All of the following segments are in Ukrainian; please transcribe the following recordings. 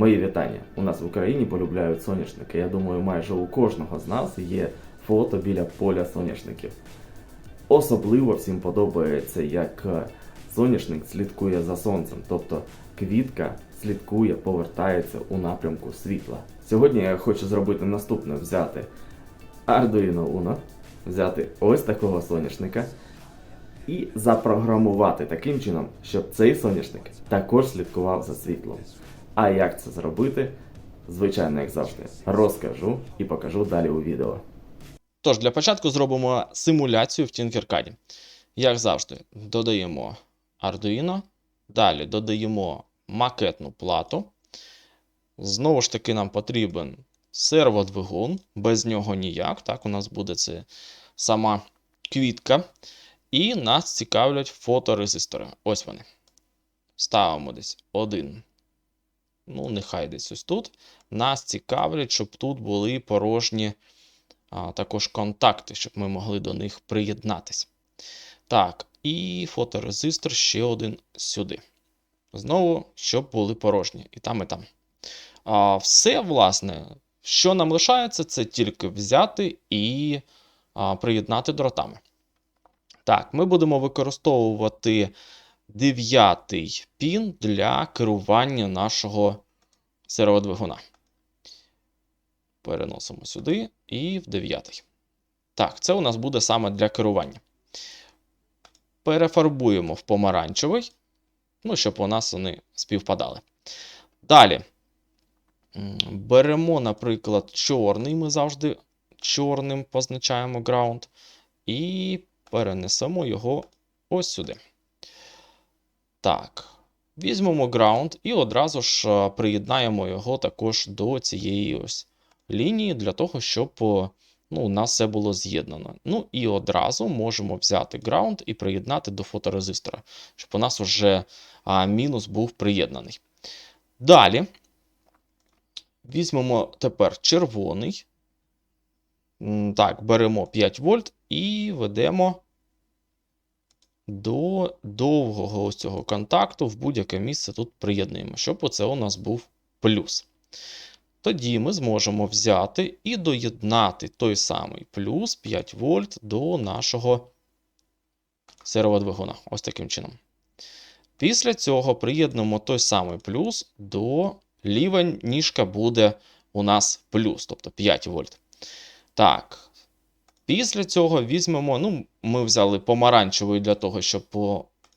Мої вітання. У нас в Україні полюбляють соняшники. Я думаю, майже у кожного з нас є фото біля поля соняшників. Особливо всім подобається, як е, соняшник слідкує за сонцем, тобто квітка слідкує, повертається у напрямку світла. Сьогодні я хочу зробити наступне: взяти Arduino Uno, взяти ось такого соняшника і запрограмувати таким чином, щоб цей соняшник також слідкував за світлом. А як це зробити? Звичайно, як завжди, розкажу і покажу далі у відео. Тож, для початку зробимо симуляцію в Tinkercad. Як завжди, додаємо Arduino, далі додаємо макетну плату. Знову ж таки, нам потрібен серводвигун, без нього ніяк. Так, у нас буде це сама квітка. І нас цікавлять фоторезистори. Ось вони. Ставимо десь один. Ну, нехай десь ось тут. Нас цікавлять, щоб тут були порожні а, також контакти, щоб ми могли до них приєднатися. Так, і фоторезистор ще один сюди. Знову, щоб були порожні. І там, і там. А, все, власне, що нам лишається, це тільки взяти і а, приєднати дротами. Так, ми будемо використовувати дев'ятий пін для керування нашого серводвигуна. Переносимо сюди і в дев'ятий. Так, це у нас буде саме для керування. Перефарбуємо в помаранчевий, ну, щоб у нас вони співпадали. Далі. Беремо, наприклад, чорний. Ми завжди чорним позначаємо ground. І перенесемо його ось сюди. Так. Візьмемо ground і одразу ж приєднаємо його також до цієї ось лінії для того, щоб ну, у нас все було з'єднано. Ну і одразу можемо взяти ground і приєднати до фоторезистора, щоб у нас вже а, мінус був приєднаний. Далі візьмемо тепер червоний. Так, беремо 5 вольт і ведемо до довгого ось цього контакту в будь-яке місце тут приєднуємо, щоб оце у нас був плюс. Тоді ми зможемо взяти і доєднати той самий плюс 5 вольт до нашого серводвигуна. Ось таким чином. Після цього приєднуємо той самий плюс до ліва ніжка буде у нас плюс, тобто 5 вольт. Так. Після цього візьмемо, ну, ми взяли помаранчевий для того, щоб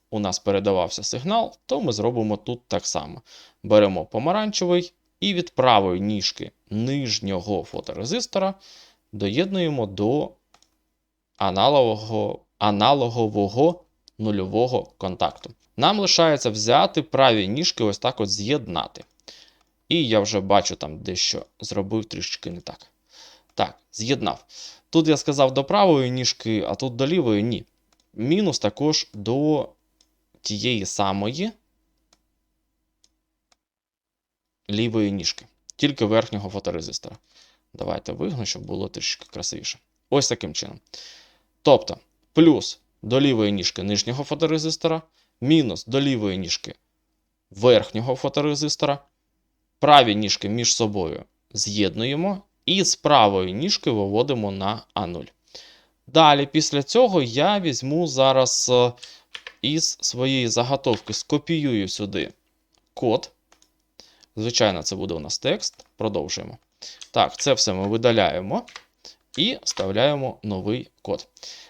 у нас передавався сигнал, то ми зробимо тут так само. Беремо помаранчевий і від правої ніжки нижнього фоторезистора доєднуємо до аналогового, аналогового нульового контакту. Нам лишається взяти праві ніжки ось так от з'єднати. І я вже бачу там дещо зробив трішки не так. Так, з'єднав. Тут я сказав до правої ніжки, а тут до лівої ні. Мінус також до тієї самої лівої ніжки, тільки верхнього фоторезистора. Давайте вигну, щоб було трішки красивіше. Ось таким чином. Тобто, плюс до лівої ніжки нижнього фоторезистора, мінус до лівої ніжки верхнього фоторезистора, праві ніжки між собою з'єднуємо і з правої ніжки виводимо на А0. Далі, після цього я візьму зараз е, із своєї заготовки, скопіюю сюди код. Звичайно, це буде у нас текст. Продовжуємо. Так, це все ми видаляємо і вставляємо новий код.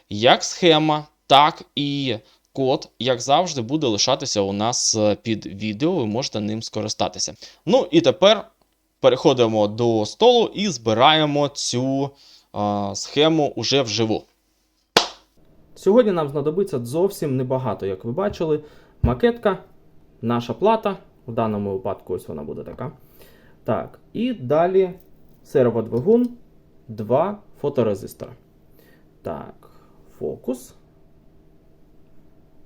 Як схема, так і код, як завжди, буде лишатися у нас е, під відео, ви можете ним скористатися. Ну і тепер переходимо до столу і збираємо цю схему уже вживу. Сьогодні нам знадобиться зовсім небагато, як ви бачили. Макетка, наша плата. В даному випадку ось вона буде така. Так, і далі серводвигун, два фоторезистора. Так, фокус.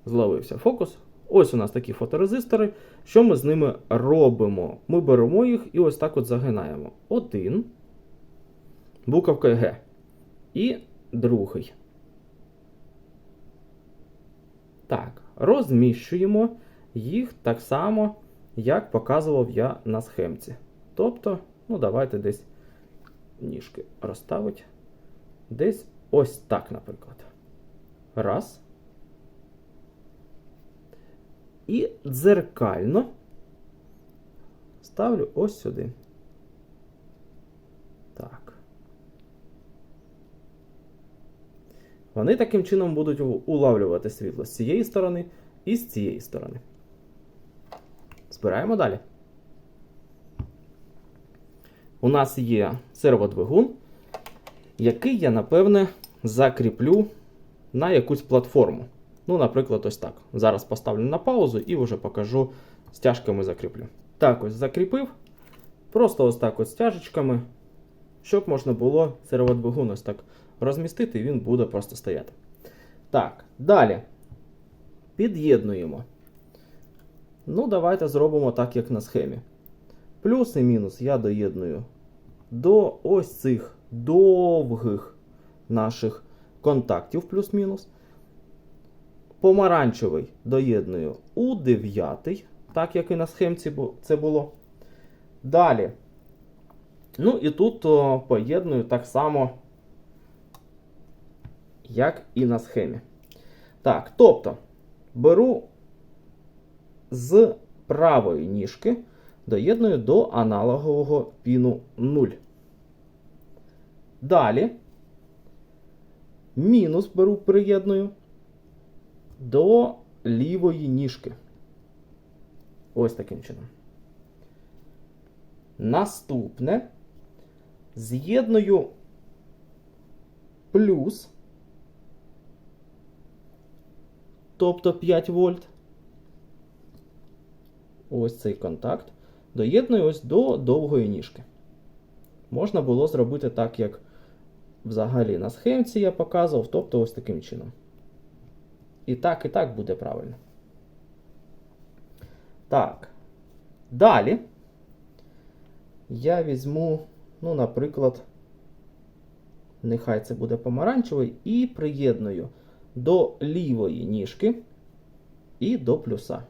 Зловився фокус. Ось у нас такі фоторезистори. Що ми з ними робимо? Ми беремо їх і ось так от загинаємо. Один. Буковка Г. І другий. Так, розміщуємо їх так само як показував я на схемці. Тобто, ну давайте десь ніжки розставити. Десь ось так, наприклад. Раз. І дзеркально ставлю ось сюди. Так. Вони таким чином будуть улавлювати світло з цієї сторони і з цієї сторони. Збираємо далі. У нас є серводвигун, який я, напевне, закріплю на якусь платформу. Ну, наприклад, ось так. Зараз поставлю на паузу і вже покажу стяжками закріплю. Так, ось закріпив. Просто ось так ось стяжечками, щоб можна було серводвигун ось так розмістити, і він буде просто стояти. Так, далі. Під'єднуємо. Ну, давайте зробимо так, як на схемі. Плюс і мінус я доєдную до ось цих довгих наших контактів, плюс-мінус. Помаранчевий доєдную у дев'ятий, так як і на схемці це було. Далі. Ну і тут о, поєдную так само, як і на схемі. Так, тобто беру з правої ніжки, доєдную до аналогового піну 0. Далі мінус беру, приєдную до лівої ніжки. Ось таким чином. Наступне з'єдную плюс, тобто 5 вольт. Ось цей контакт. Доєдную ось до довгої ніжки. Можна було зробити так, як взагалі на схемці я показував, тобто ось таким чином. І так, і так буде правильно. Так. Далі я візьму, ну, наприклад, нехай це буде помаранчевий, і приєдную до лівої ніжки і до плюса.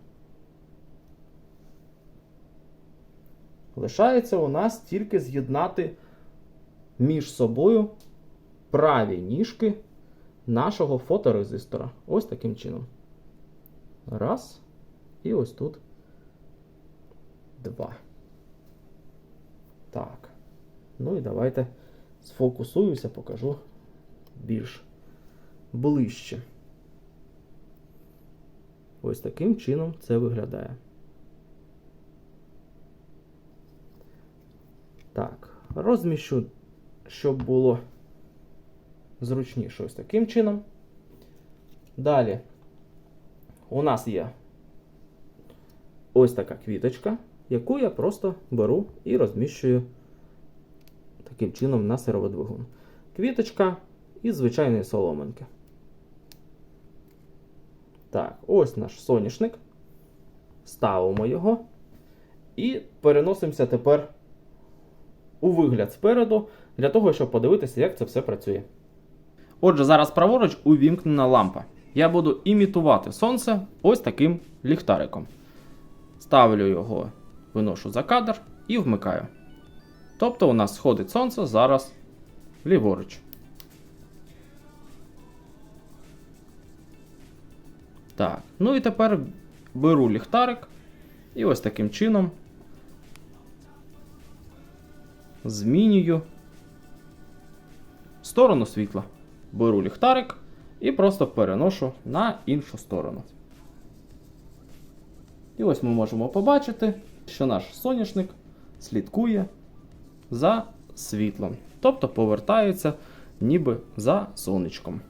Лишається у нас тільки з'єднати між собою праві ніжки нашого фоторезистора. Ось таким чином. Раз. І ось тут два. Так. Ну і давайте сфокусуюся, покажу більш ближче. Ось таким чином це виглядає. Так, розміщу, щоб було зручніше ось таким чином. Далі у нас є ось така квіточка, яку я просто беру і розміщую таким чином на серводвигун. Квіточка із звичайної соломинки. Так, ось наш соняшник. Ставимо його. І переносимося тепер у вигляд спереду, для того, щоб подивитися, як це все працює. Отже, зараз праворуч увімкнена лампа. Я буду імітувати сонце ось таким ліхтариком. Ставлю його, виношу за кадр і вмикаю. Тобто у нас сходить сонце зараз ліворуч. Так, ну і тепер беру ліхтарик і ось таким чином змінюю сторону світла. Беру ліхтарик і просто переношу на іншу сторону. І ось ми можемо побачити, що наш соняшник слідкує за світлом. Тобто повертається ніби за сонечком.